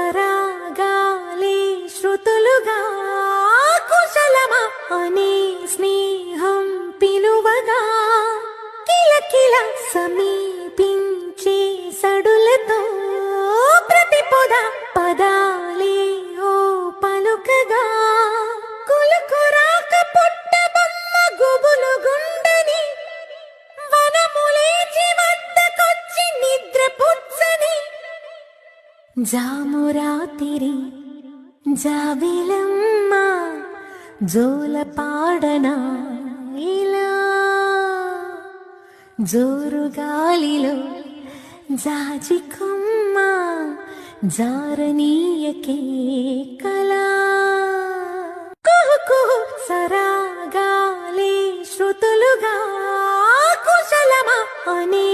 సరాగాలి శృతులుగా కుశలమా అని స్నేహం పిలువగా కిల కిల సమీపించే జామురాతిరి జాబిలమ్మ జోల పాడనా ఇలా. జోరు గాలిలో జాజికుమ్మ జారనీయకే కళా కుహు కుహు సరాగాలి శృతులుగా కుశలమా అనే